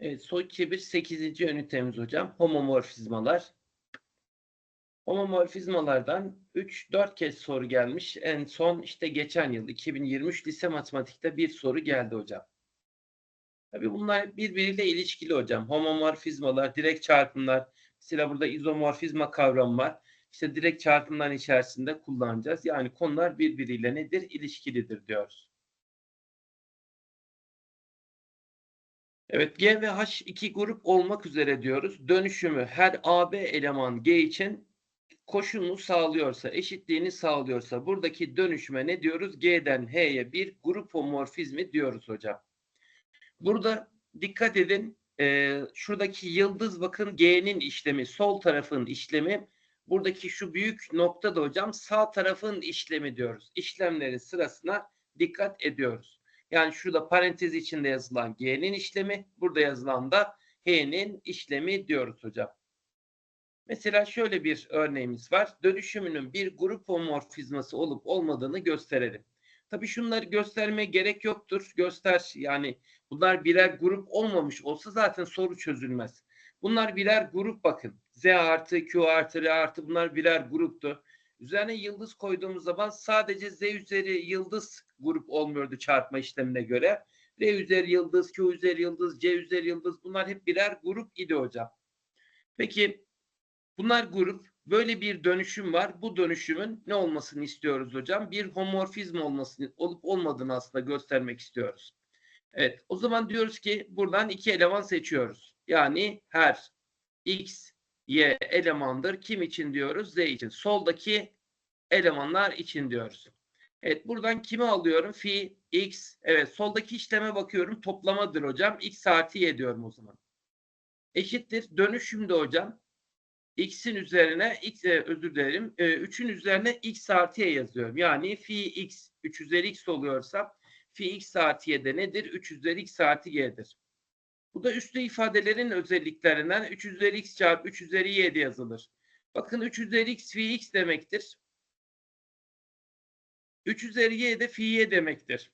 Evet, son kibir 8. ünitemiz hocam. Homomorfizmalar. Homomorfizmalardan 3-4 kez soru gelmiş. En son işte geçen yıl 2023 lise matematikte bir soru geldi hocam. Tabii bunlar birbiriyle ilişkili hocam. Homomorfizmalar, direkt çarpımlar. Mesela burada izomorfizma kavramı var. İşte direkt çarpımların içerisinde kullanacağız. Yani konular birbiriyle nedir? İlişkilidir diyoruz. Evet G ve H iki grup olmak üzere diyoruz. Dönüşümü her AB eleman G için koşulunu sağlıyorsa, eşitliğini sağlıyorsa buradaki dönüşüme ne diyoruz? G'den H'ye bir grup homorfizmi diyoruz hocam. Burada dikkat edin e, şuradaki yıldız bakın G'nin işlemi, sol tarafın işlemi. Buradaki şu büyük nokta da hocam sağ tarafın işlemi diyoruz. İşlemlerin sırasına dikkat ediyoruz. Yani şurada parantez içinde yazılan G'nin işlemi, burada yazılan da H'nin işlemi diyoruz hocam. Mesela şöyle bir örneğimiz var. Dönüşümünün bir grup homorfizması olup olmadığını gösterelim. Tabii şunları göstermeye gerek yoktur. Göster yani bunlar birer grup olmamış olsa zaten soru çözülmez. Bunlar birer grup bakın. Z artı, Q artı, R artı bunlar birer gruptu. Üzerine yıldız koyduğumuz zaman sadece Z üzeri yıldız grup olmuyordu çarpma işlemine göre. R üzeri yıldız, Q üzeri yıldız, C üzeri yıldız bunlar hep birer grup idi hocam. Peki bunlar grup. Böyle bir dönüşüm var. Bu dönüşümün ne olmasını istiyoruz hocam? Bir homorfizm olmasını olup olmadığını aslında göstermek istiyoruz. Evet o zaman diyoruz ki buradan iki eleman seçiyoruz. Yani her x, y elemandır. Kim için diyoruz? Z için. Soldaki elemanlar için diyoruz. Evet buradan kimi alıyorum? Fi x. Evet soldaki işleme bakıyorum. Toplamadır hocam. x artı y diyorum o zaman. Eşittir. Dönüşümde hocam. x'in üzerine x e, özür dilerim. 3'ün üzerine x artı y yazıyorum. Yani fi x 3 üzeri x oluyorsa fi x artı y de nedir? 3 üzeri x artı y'dir. Bu da üslü ifadelerin özelliklerinden 3 üzeri x çarpı 3 üzeri y diye yazılır. Bakın 3 üzeri x fi x demektir. 3 üzeri y de fi y demektir.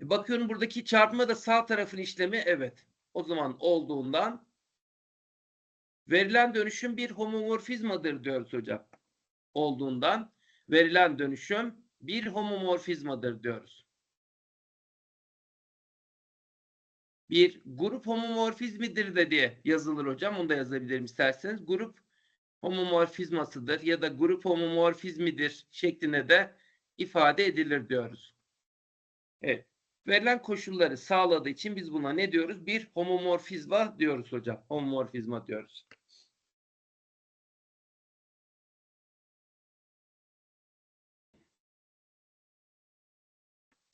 E, bakıyorum buradaki çarpma da sağ tarafın işlemi evet. O zaman olduğundan verilen dönüşüm bir homomorfizmadır diyoruz hocam. Olduğundan verilen dönüşüm bir homomorfizmadır diyoruz. Bir grup homomorfizmidir de diye yazılır hocam. Onu da yazabilirim isterseniz. Grup homomorfizmasıdır ya da grup homomorfizmidir şeklinde de ifade edilir diyoruz. Evet. Verilen koşulları sağladığı için biz buna ne diyoruz? Bir homomorfizma diyoruz hocam. Homomorfizma diyoruz.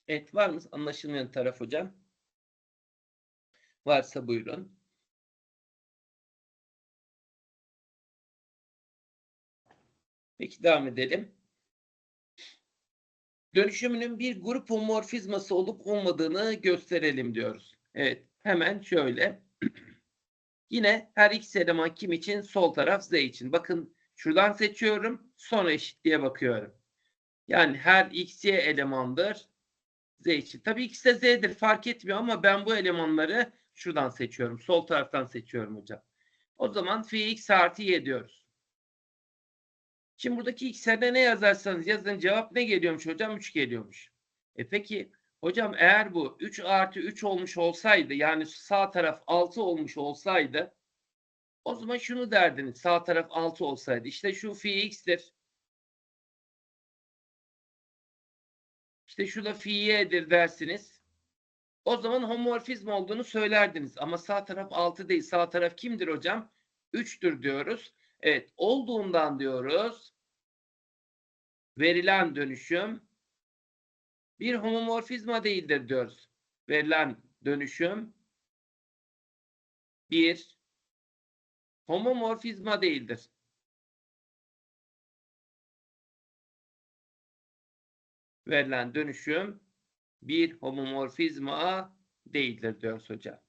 Evet var mı anlaşılmayan taraf hocam? Varsa buyurun. Peki devam edelim. Dönüşümünün bir grup homorfizması olup olmadığını gösterelim diyoruz. Evet hemen şöyle. Yine her x eleman kim için? Sol taraf z için. Bakın şuradan seçiyorum. Sonra eşitliğe bakıyorum. Yani her x, elemandır. Z için. Tabii x de z'dir fark etmiyor ama ben bu elemanları şuradan seçiyorum. Sol taraftan seçiyorum hocam. O zaman fi x artı y diyoruz. Şimdi buradaki x'lerde ne yazarsanız yazın cevap ne geliyormuş hocam? 3 geliyormuş. E peki hocam eğer bu 3 artı 3 olmuş olsaydı yani sağ taraf 6 olmuş olsaydı o zaman şunu derdiniz sağ taraf 6 olsaydı. İşte şu fi x'tir. İşte şu da fi y'dir dersiniz. O zaman homorfizm olduğunu söylerdiniz. Ama sağ taraf 6 değil. Sağ taraf kimdir hocam? 3'tür diyoruz. Evet olduğundan diyoruz. Verilen dönüşüm bir homomorfizma değildir diyoruz. Verilen dönüşüm bir homomorfizma değildir. Verilen dönüşüm bir homomorfizma değildir diyoruz hocam.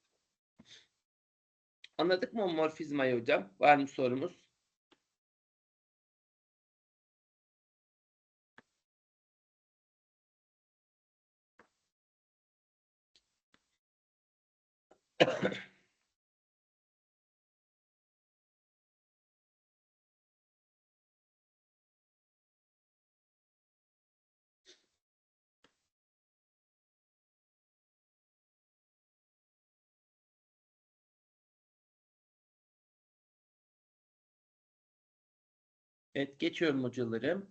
Anladık mı homomorfizmayı hocam? Var mı sorumuz? Evet geçiyorum hocalarım.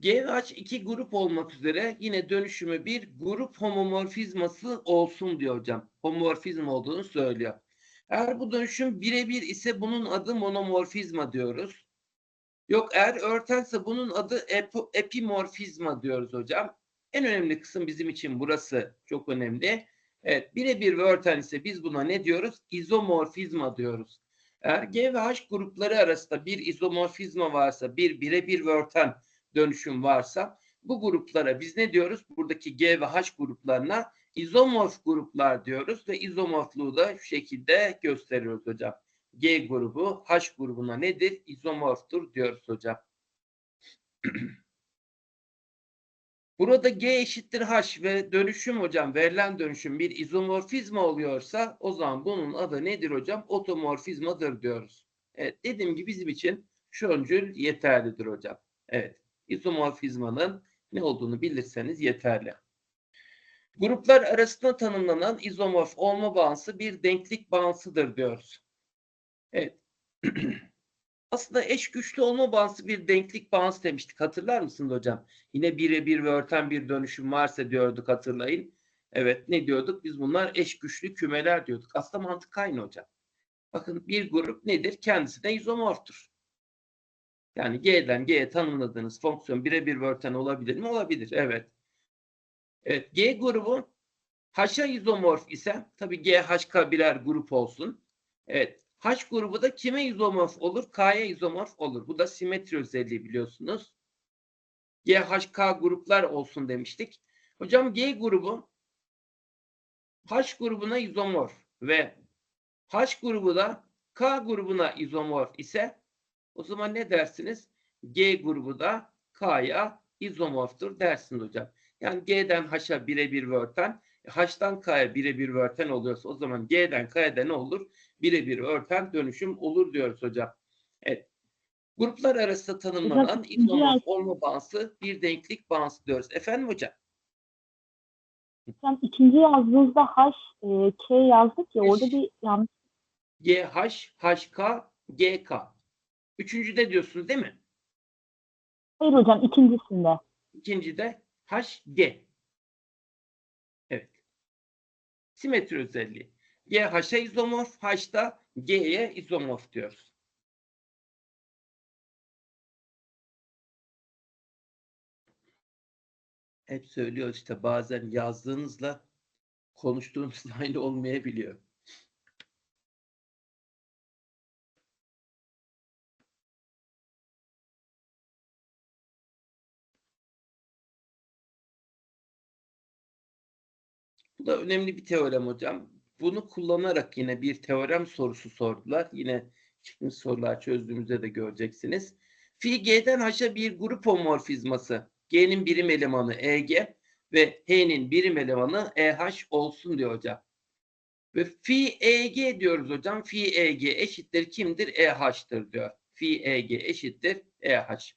G ve H iki grup olmak üzere yine dönüşümü bir grup homomorfizması olsun diyor hocam. Homomorfizm olduğunu söylüyor. Eğer bu dönüşüm birebir ise bunun adı monomorfizma diyoruz. Yok eğer örtense bunun adı epo- epimorfizma diyoruz hocam. En önemli kısım bizim için burası çok önemli. Evet birebir ve örten ise biz buna ne diyoruz? İzomorfizma diyoruz. Eğer G ve H grupları arasında bir izomorfizma varsa, bir birebir ve örten dönüşüm varsa bu gruplara biz ne diyoruz? Buradaki G ve H gruplarına izomorf gruplar diyoruz ve izomorfluğu da şu şekilde gösteriyoruz hocam. G grubu H grubuna nedir? İzomorftur diyoruz hocam. Burada G eşittir H ve dönüşüm hocam verilen dönüşüm bir izomorfizma oluyorsa o zaman bunun adı nedir hocam? Otomorfizmadır diyoruz. Evet dediğim gibi bizim için şu öncül yeterlidir hocam. Evet izomorfizmanın ne olduğunu bilirseniz yeterli. Gruplar arasında tanımlanan izomorf olma bağıntısı bir denklik bağıntısıdır diyoruz. Evet. Aslında eş güçlü olma bağıntısı bir denklik bağıntısı demiştik. Hatırlar mısınız hocam? Yine birebir ve örten bir dönüşüm varsa diyorduk hatırlayın. Evet ne diyorduk? Biz bunlar eş güçlü kümeler diyorduk. Aslında mantık aynı hocam. Bakın bir grup nedir? Kendisi de izomorftur. Yani G'den G'ye tanımladığınız fonksiyon birebir ve örten olabilir mi? Olabilir. Evet. Evet. G grubu H'a izomorf ise tabii G, HK birer grup olsun. Evet. H grubu da kime izomorf olur? K'ya izomorf olur. Bu da simetri özelliği biliyorsunuz. G, HK gruplar olsun demiştik. Hocam G grubu H grubuna izomorf ve H grubu da K grubuna izomorf ise o zaman ne dersiniz? G grubu da K'ya izomorftur dersiniz hocam. Yani G'den H'a birebir örten, H'tan K'ya birebir örten oluyorsa o zaman G'den K'ya da ne olur? Birebir örten dönüşüm olur diyoruz hocam. Evet. Gruplar arasında tanımlanan izomorf olma bağıntısı bir denklik bağıntısı diyoruz. Efendim hocam? Hocam ikinci yazdığınızda H, e, K yazdık ya orada bir yanlış. GH, HK, GK. Üçüncüde diyorsunuz değil mi? Hayır hocam ikincisinde. İkincide HG. Evet. Simetri özelliği. G H'a izomorf, H da G'ye izomorf diyoruz. Hep söylüyoruz işte bazen yazdığınızla konuştuğunuz aynı olmayabiliyor. Da önemli bir teorem hocam. Bunu kullanarak yine bir teorem sorusu sordular. Yine çıkmış sorular çözdüğümüzde de göreceksiniz. Fi G'den H'a bir grup homorfizması. G'nin birim elemanı EG ve H'nin birim elemanı EH olsun diyor hocam. Ve fi EG diyoruz hocam. Fi EG eşittir kimdir? EH'tır diyor. Fi EG eşittir EH.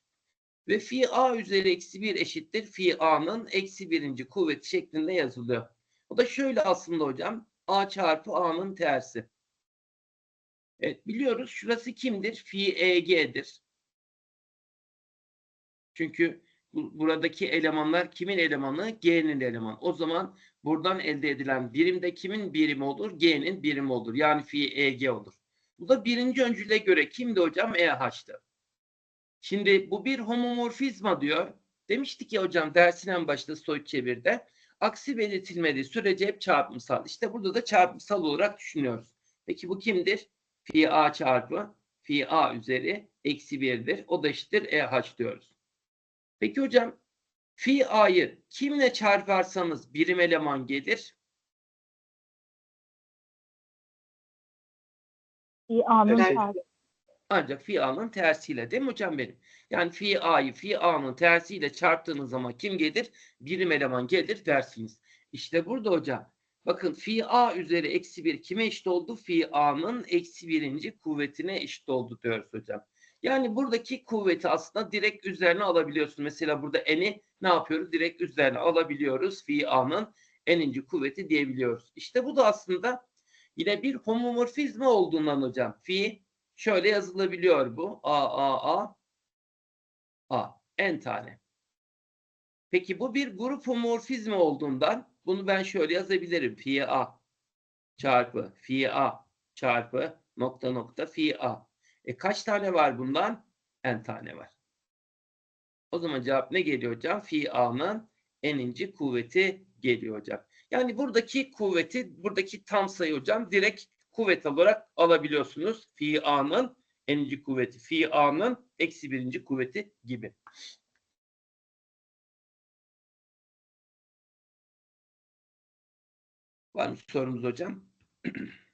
Ve fi A üzeri eksi 1 eşittir. Fi A'nın eksi birinci kuvveti şeklinde yazılıyor. O da şöyle aslında hocam. A çarpı A'nın tersi. Evet biliyoruz şurası kimdir? Fi EG'dir. Çünkü bu- buradaki elemanlar kimin elemanı? G'nin elemanı. O zaman buradan elde edilen birim de kimin birimi olur? G'nin birimi olur. Yani fi EG olur. Bu da birinci öncüle göre kimdi hocam? EH'tı. Şimdi bu bir homomorfizma diyor. Demiştik ya hocam dersin en başta soyut çevirde. Aksi belirtilmediği sürece hep çarpımsal. İşte burada da çarpımsal olarak düşünüyoruz. Peki bu kimdir? Fi A çarpı fi A üzeri eksi 1'dir. O da eşittir EH diyoruz. Peki hocam fi A'yı kimle çarparsanız birim eleman gelir? Bir A'nın Evet. tersi. Ancak fi A'nın tersiyle değil mi hocam benim? Yani fi A'yı fi A'nın tersiyle çarptığınız zaman kim gelir? Birim eleman gelir dersiniz. İşte burada hocam Bakın fi a üzeri eksi 1 kime eşit oldu? Fi a'nın eksi birinci kuvvetine eşit oldu diyoruz hocam. Yani buradaki kuvveti aslında direkt üzerine alabiliyorsun. Mesela burada n'i ne yapıyoruz? Direkt üzerine alabiliyoruz. Fi a'nın n'inci kuvveti diyebiliyoruz. İşte bu da aslında yine bir homomorfizma olduğundan hocam. Fi şöyle yazılabiliyor bu. A, A, A, A. N tane. Peki bu bir grup homomorfizmi olduğundan bunu ben şöyle yazabilirim. Fi A çarpı fi A çarpı nokta nokta fi A. E kaç tane var bundan? N tane var. O zaman cevap ne geliyor hocam? Fi A'nın n'inci kuvveti geliyor hocam. Yani buradaki kuvveti, buradaki tam sayı hocam direkt kuvvet olarak alabiliyorsunuz. Fi A'nın n'inci kuvveti, fi A'nın eksi birinci kuvveti gibi. Var mı sorumuz hocam?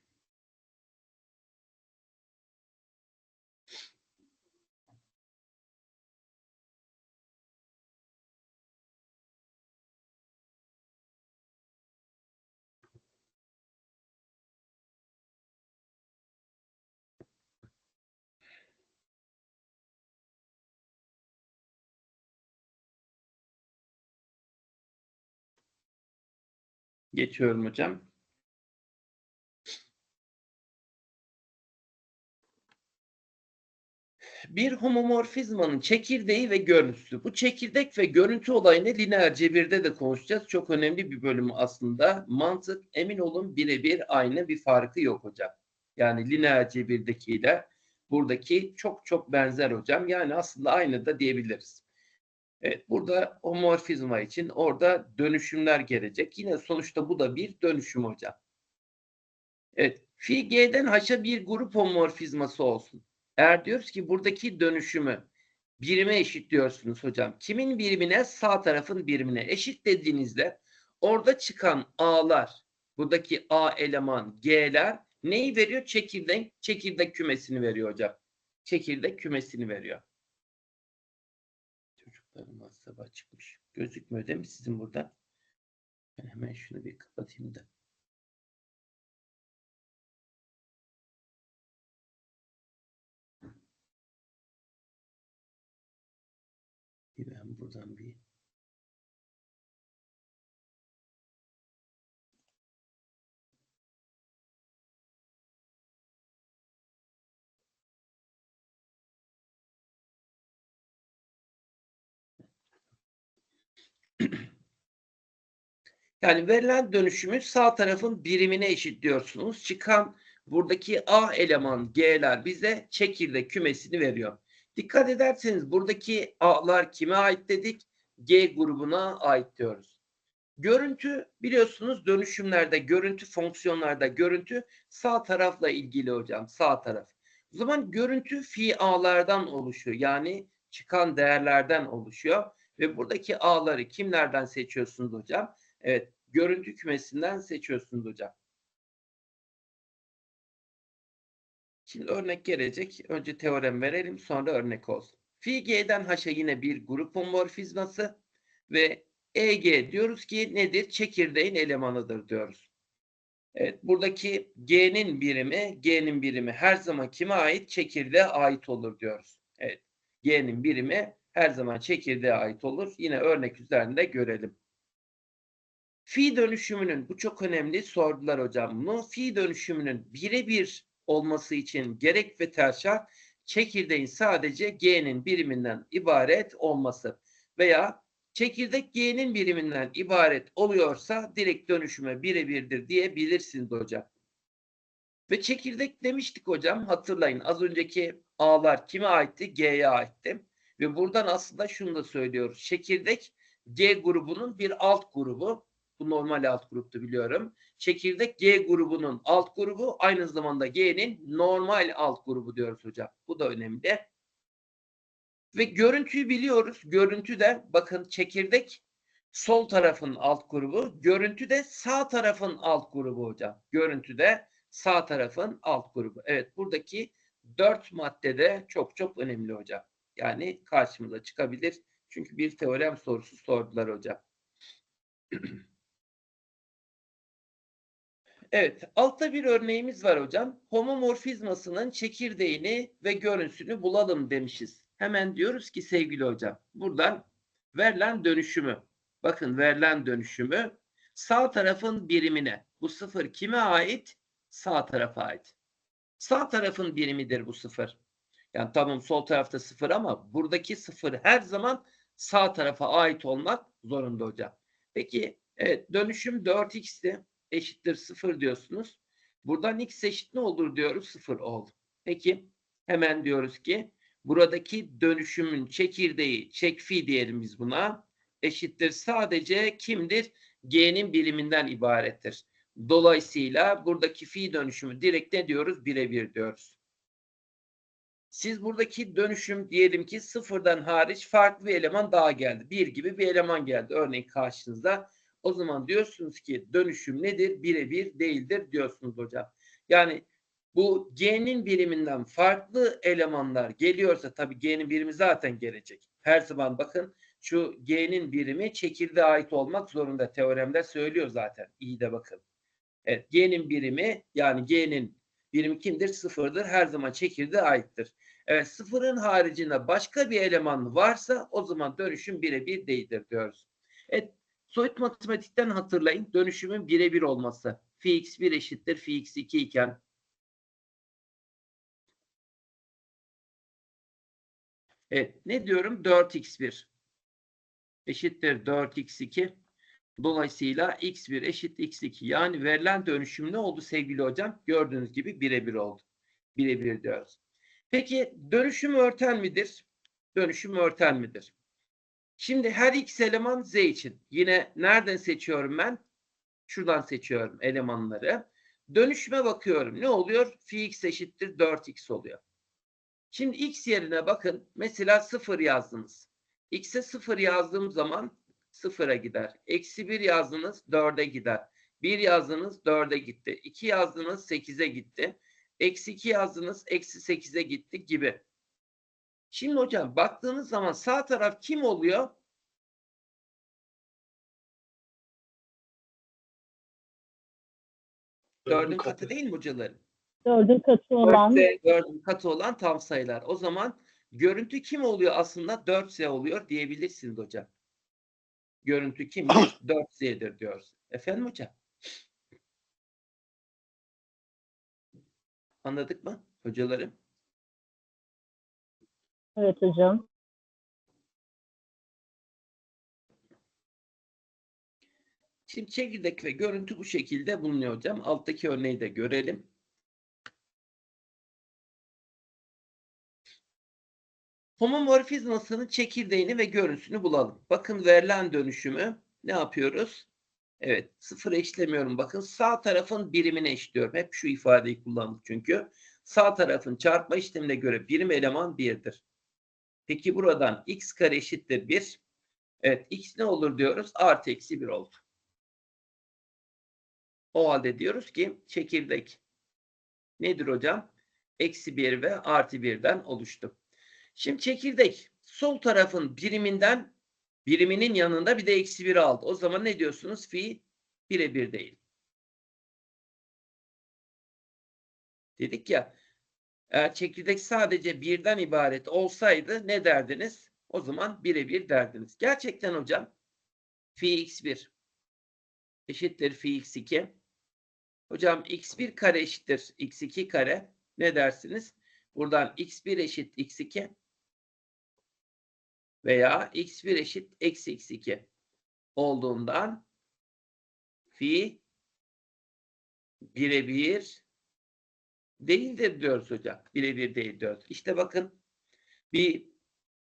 Geçiyorum hocam. Bir homomorfizmanın çekirdeği ve görüntüsü. Bu çekirdek ve görüntü olayını lineer cebirde de konuşacağız. Çok önemli bir bölüm aslında. Mantık emin olun birebir aynı bir farkı yok hocam. Yani lineer cebirdekiyle buradaki çok çok benzer hocam. Yani aslında aynı da diyebiliriz. Evet burada homomorfizma için orada dönüşümler gelecek. Yine sonuçta bu da bir dönüşüm hocam. Evet. Fi G'den H'a bir grup homomorfizması olsun. Eğer diyoruz ki buradaki dönüşümü birime eşitliyorsunuz hocam. Kimin birimine? Sağ tarafın birimine. Eşit dediğinizde orada çıkan A'lar, buradaki A eleman G'ler neyi veriyor? Çekirdek, çekirdek kümesini veriyor hocam. Çekirdek kümesini veriyor. Çocuklarım WhatsApp'a çıkmış. Gözükmüyor değil mi sizin burada? Ben hemen şunu bir kapatayım da. Ben buradan bir Yani verilen dönüşümü sağ tarafın birimine eşitliyorsunuz. Çıkan buradaki A eleman G'ler bize çekirdek kümesini veriyor. Dikkat ederseniz buradaki A'lar kime ait dedik? G grubuna ait diyoruz. Görüntü biliyorsunuz dönüşümlerde, görüntü fonksiyonlarda görüntü sağ tarafla ilgili hocam. Sağ taraf. O zaman görüntü fi A'lardan oluşuyor. Yani çıkan değerlerden oluşuyor. Ve buradaki A'ları kimlerden seçiyorsunuz hocam? Evet, görüntü kümesinden seçiyorsunuz hocam. Şimdi örnek gelecek. Önce teorem verelim, sonra örnek olsun. Fi G'den H'a yine bir grup homomorfizması ve EG diyoruz ki nedir? Çekirdeğin elemanıdır diyoruz. Evet, buradaki G'nin birimi, G'nin birimi her zaman kime ait? Çekirdeğe ait olur diyoruz. Evet, G'nin birimi her zaman çekirdeğe ait olur. Yine örnek üzerinde görelim. Fi dönüşümünün, bu çok önemli sordular hocam bunu. Fi dönüşümünün birebir olması için gerek ve ters şart çekirdeğin sadece G'nin biriminden ibaret olması veya çekirdek G'nin biriminden ibaret oluyorsa direkt dönüşüme birebirdir diyebilirsiniz hocam. Ve çekirdek demiştik hocam hatırlayın az önceki A'lar kime aitti? G'ye aitti. Ve buradan aslında şunu da söylüyoruz. Çekirdek G grubunun bir alt grubu. Bu normal alt gruptu biliyorum. Çekirdek G grubunun alt grubu aynı zamanda G'nin normal alt grubu diyoruz hocam. Bu da önemli. Ve görüntüyü biliyoruz. Görüntü de bakın çekirdek sol tarafın alt grubu. Görüntü de sağ tarafın alt grubu hocam. Görüntü de sağ tarafın alt grubu. Evet buradaki dört maddede çok çok önemli hocam. Yani karşımıza çıkabilir. Çünkü bir teorem sorusu sordular hocam. Evet, altta bir örneğimiz var hocam. Homomorfizmasının çekirdeğini ve görüntüsünü bulalım demişiz. Hemen diyoruz ki sevgili hocam, buradan verilen dönüşümü, bakın verilen dönüşümü sağ tarafın birimine. Bu sıfır kime ait? Sağ tarafa ait. Sağ tarafın birimidir bu sıfır. Yani tamam sol tarafta sıfır ama buradaki sıfır her zaman sağ tarafa ait olmak zorunda hocam. Peki evet dönüşüm 4x'ti eşittir 0 diyorsunuz. Buradan x eşit ne olur diyoruz? 0 oldu. Peki hemen diyoruz ki buradaki dönüşümün çekirdeği çek fi diyelim biz buna eşittir sadece kimdir? G'nin biriminden ibarettir. Dolayısıyla buradaki fi dönüşümü direkt ne diyoruz? Birebir diyoruz. Siz buradaki dönüşüm diyelim ki sıfırdan hariç farklı bir eleman daha geldi. Bir gibi bir eleman geldi örneğin karşınızda. O zaman diyorsunuz ki dönüşüm nedir? Birebir değildir diyorsunuz hocam. Yani bu G'nin biriminden farklı elemanlar geliyorsa tabii G'nin birimi zaten gelecek. Her zaman bakın şu G'nin birimi çekirdeğe ait olmak zorunda. Teoremde söylüyor zaten. İyi de bakın. Evet G'nin birimi yani G'nin birimi kimdir? Sıfırdır. Her zaman çekirdeğe aittir. Evet sıfırın haricinde başka bir eleman varsa o zaman dönüşüm birebir değildir diyoruz. Evet soyut matematikten hatırlayın dönüşümün birebir olması. Fi x1 eşittir fi x2 iken Evet ne diyorum 4x1 eşittir 4x2 Dolayısıyla x1 eşit x2 yani verilen dönüşüm ne oldu sevgili hocam? Gördüğünüz gibi birebir oldu. Birebir diyoruz. Peki dönüşüm örten midir? Dönüşüm örten midir? Şimdi her x eleman z için. Yine nereden seçiyorum ben? Şuradan seçiyorum elemanları. Dönüşüme bakıyorum. Ne oluyor? Fi x eşittir 4x oluyor. Şimdi x yerine bakın. Mesela 0 yazdınız. x'e 0 yazdığım zaman 0'a gider. Eksi 1 yazdınız 4'e gider. 1 yazdınız 4'e gitti. 2 yazdınız 8'e gitti. Eksi 2 yazdınız eksi 8'e gitti gibi. Şimdi hocam baktığınız zaman sağ taraf kim oluyor? Dördün katı değil mi hocalarım? Dördün katı olan Dörtte dördün katı olan tam sayılar. O zaman görüntü kim oluyor aslında? 4Z oluyor diyebilirsiniz hocam. Görüntü kimdir? 4Z'dir diyoruz. Efendim hocam? Anladık mı hocalarım? Evet hocam. Şimdi çekirdek ve görüntü bu şekilde bulunuyor hocam. Alttaki örneği de görelim. Homomorfizmasının çekirdeğini ve görüntüsünü bulalım. Bakın verilen dönüşümü ne yapıyoruz? Evet sıfır eşlemiyorum. Bakın sağ tarafın birimini eşliyorum. Hep şu ifadeyi kullandık çünkü. Sağ tarafın çarpma işlemine göre birim eleman 1'dir. Peki buradan x kare eşittir 1. Evet x ne olur diyoruz? Artı eksi 1 oldu. O halde diyoruz ki çekirdek nedir hocam? Eksi 1 ve artı 1'den oluştu. Şimdi çekirdek sol tarafın biriminden biriminin yanında bir de eksi 1 aldı. O zaman ne diyorsunuz? Fi birebir değil. Dedik ya eğer çekirdek sadece birden ibaret olsaydı ne derdiniz? O zaman birebir derdiniz. Gerçekten hocam fi x1 eşittir fi x2. Hocam x1 kare eşittir x2 kare. Ne dersiniz? Buradan x1 eşit x2 veya x1 eşit eksi x2 olduğundan fi birebir değildir diyoruz hocam. Birebir değil diyoruz. İşte bakın bir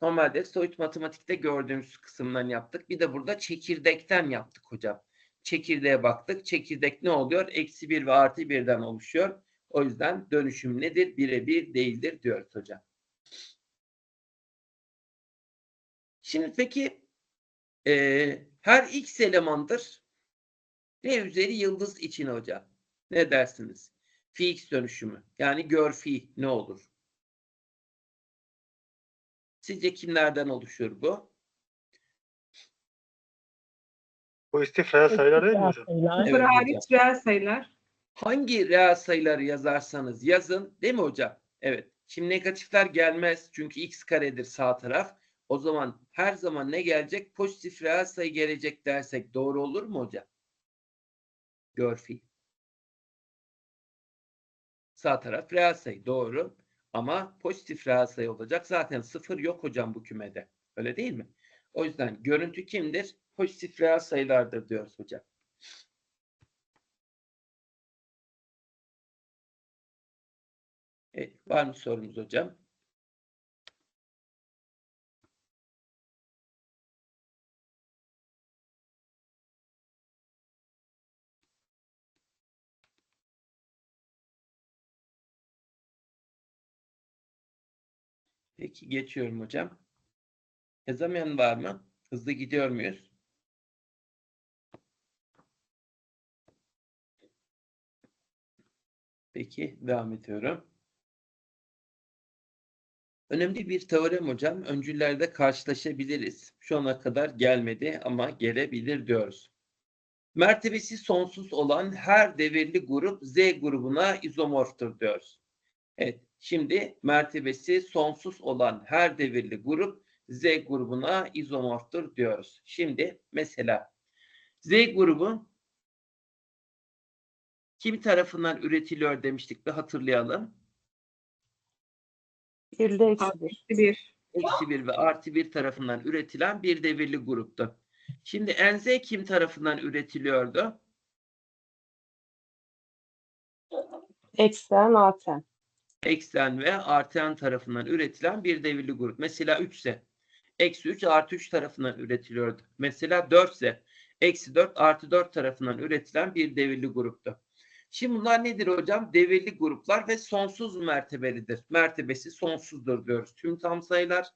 normalde soyut matematikte gördüğümüz kısımdan yaptık. Bir de burada çekirdekten yaptık hocam. Çekirdeğe baktık. Çekirdek ne oluyor? Eksi 1 ve artı 1'den oluşuyor. O yüzden dönüşüm nedir? Birebir değildir diyoruz hocam. Şimdi peki e, her x elemandır. Ne üzeri yıldız için hocam? Ne dersiniz? Fi x dönüşümü. Yani gör fi ne olur? Sizce kimlerden oluşur bu? Pozitif reel sayılar değil mi hocam? Evet Sıfır hariç reel sayılar. Hangi reel sayıları yazarsanız yazın değil mi hocam? Evet. Şimdi negatifler gelmez çünkü x karedir sağ taraf. O zaman her zaman ne gelecek? Pozitif reel sayı gelecek dersek doğru olur mu hocam? Görfi. Sağ taraf reel sayı doğru. Ama pozitif reel sayı olacak. Zaten sıfır yok hocam bu kümede. Öyle değil mi? O yüzden görüntü kimdir? Pozitif reel sayılardır diyoruz hocam. Evet, var mı sorumuz hocam? Peki geçiyorum hocam. Yazamayan var mı? Hızlı gidiyor muyuz? Peki devam ediyorum. Önemli bir teorem hocam. Öncüllerde karşılaşabiliriz. Şu ana kadar gelmedi ama gelebilir diyoruz. Mertebesi sonsuz olan her devirli grup Z grubuna izomorftur diyoruz. Evet, şimdi mertebesi sonsuz olan her devirli grup Z grubuna izomorftur diyoruz. Şimdi mesela Z grubu kim tarafından üretiliyor demiştik bir hatırlayalım. Bir de eksi bir. Bir. Eksi 1 ve artı 1 tarafından üretilen bir devirli gruptu. Şimdi NZ kim tarafından üretiliyordu? Eksen arten. Eksen ve artan tarafından üretilen bir devirli grup. Mesela 3 ise eksi 3 artı 3 tarafından üretiliyordu. Mesela 4 ise eksi 4 artı 4 tarafından üretilen bir devirli gruptu. Şimdi bunlar nedir hocam? Devirli gruplar ve sonsuz mertebelidir. Mertebesi sonsuzdur diyoruz. Tüm tam sayılar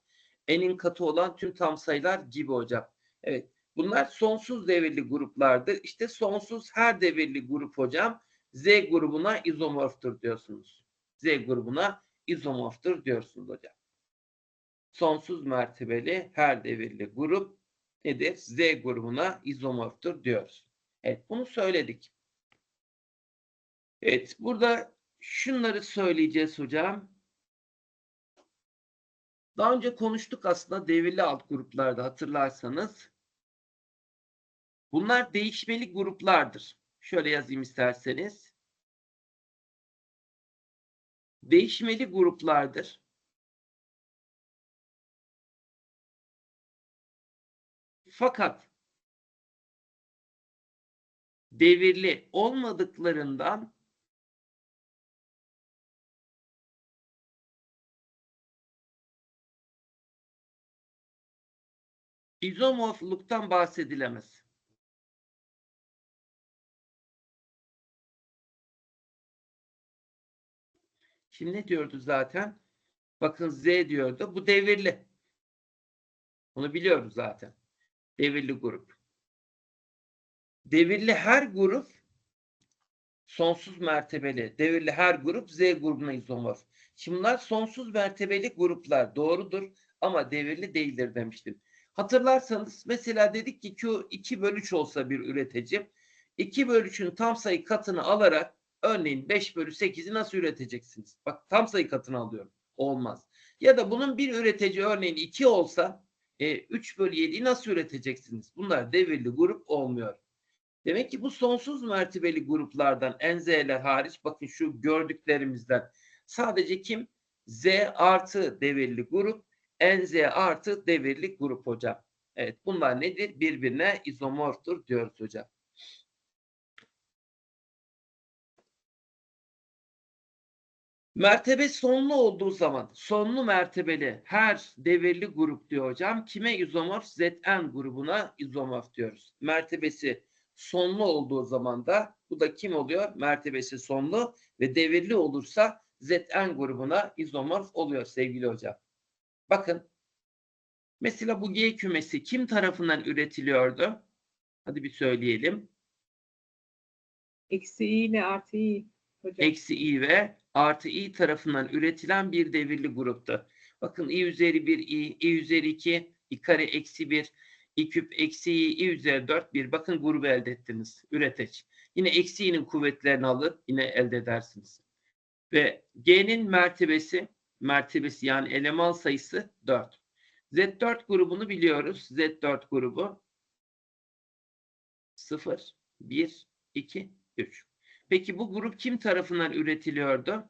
enin katı olan tüm tam sayılar gibi hocam. Evet. Bunlar sonsuz devirli gruplardır. İşte sonsuz her devirli grup hocam Z grubuna izomorftur diyorsunuz. Z grubuna izomorftur diyorsunuz hocam. Sonsuz mertebeli her devirli grup nedir? Z grubuna izomorftur diyoruz. Evet bunu söyledik. Evet burada şunları söyleyeceğiz hocam. Daha önce konuştuk aslında devirli alt gruplarda hatırlarsanız. Bunlar değişmeli gruplardır. Şöyle yazayım isterseniz. Değişmeli gruplardır. Fakat devirli olmadıklarından izomorfluktan bahsedilemez. Şimdi ne diyordu zaten? Bakın Z diyordu. Bu devirli. Bunu biliyoruz zaten. Devirli grup. Devirli her grup sonsuz mertebeli. Devirli her grup Z grubuna izomorf. Şimdi bunlar sonsuz mertebeli gruplar. Doğrudur ama devirli değildir demiştim. Hatırlarsanız mesela dedik ki Q 2 bölü 3 olsa bir üretici 2 bölü 3'ün tam sayı katını alarak örneğin 5 bölü 8'i nasıl üreteceksiniz? Bak tam sayı katını alıyorum. Olmaz. Ya da bunun bir üretici örneğin 2 olsa e, 3 bölü 7'yi nasıl üreteceksiniz? Bunlar devirli grup olmuyor. Demek ki bu sonsuz mertebeli gruplardan NZ'ler hariç bakın şu gördüklerimizden sadece kim? Z artı devirli grup NZ artı devirli grup hocam. Evet bunlar nedir? Birbirine izomorftur diyoruz hocam. Mertebe sonlu olduğu zaman sonlu mertebeli her devirli grup diyor hocam. Kime izomorf? Zn grubuna izomorf diyoruz. Mertebesi sonlu olduğu zaman da bu da kim oluyor? Mertebesi sonlu ve devirli olursa Zn grubuna izomorf oluyor sevgili hocam. Bakın mesela bu G kümesi kim tarafından üretiliyordu? Hadi bir söyleyelim. Eksi i ile artı i. Eksi i ve artı i tarafından üretilen bir devirli gruptu. Bakın i üzeri 1 i, i üzeri 2, i kare eksi 1, i küp eksi i, i üzeri 4 1. Bakın grubu elde ettiniz. Üreteç. Yine eksi i'nin kuvvetlerini alır. Yine elde edersiniz. Ve g'nin mertebesi mertebesi yani eleman sayısı 4. Z4 grubunu biliyoruz. Z4 grubu 0, 1, 2, 3. Peki bu grup kim tarafından üretiliyordu?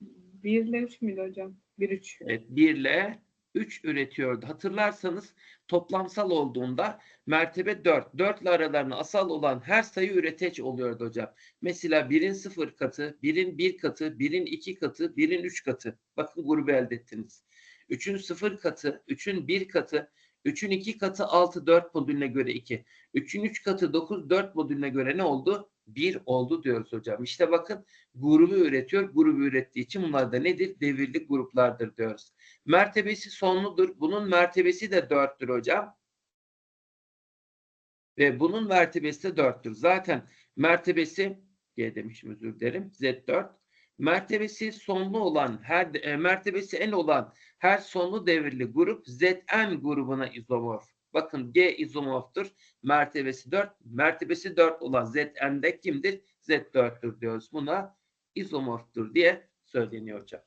1 ile 3 müydü hocam? 1 3. Evet, 1 ile 3 üretiyordu. Hatırlarsanız toplamsal olduğunda mertebe 4. 4 ile aralarında asal olan her sayı üreteç oluyordu hocam. Mesela 1'in 0 katı, 1'in 1 katı, 1'in 2 katı, 1'in 3 katı. Bakın grubu elde ettiniz. 3'ün 0 katı, 3'ün 1 katı, 3'ün 2 katı 6, 4 modülüne göre 2. 3'ün 3 katı 9, 4 modülüne göre ne oldu? 1 oldu diyoruz hocam. İşte bakın grubu üretiyor. Grubu ürettiği için bunlar da nedir? Devirli gruplardır diyoruz. Mertebesi sonludur. Bunun mertebesi de 4'tür hocam. Ve bunun mertebesi de 4'tür. Zaten mertebesi G demişim özür dilerim. Z4. Mertebesi sonlu olan her e, mertebesi en olan her sonlu devirli grup Zn grubuna izomorf. Bakın G izomorftur. Mertebesi 4. Mertebesi 4 olan Zn'de kimdir? Z4'tür diyoruz. Buna izomorftur diye söyleniyor hocam.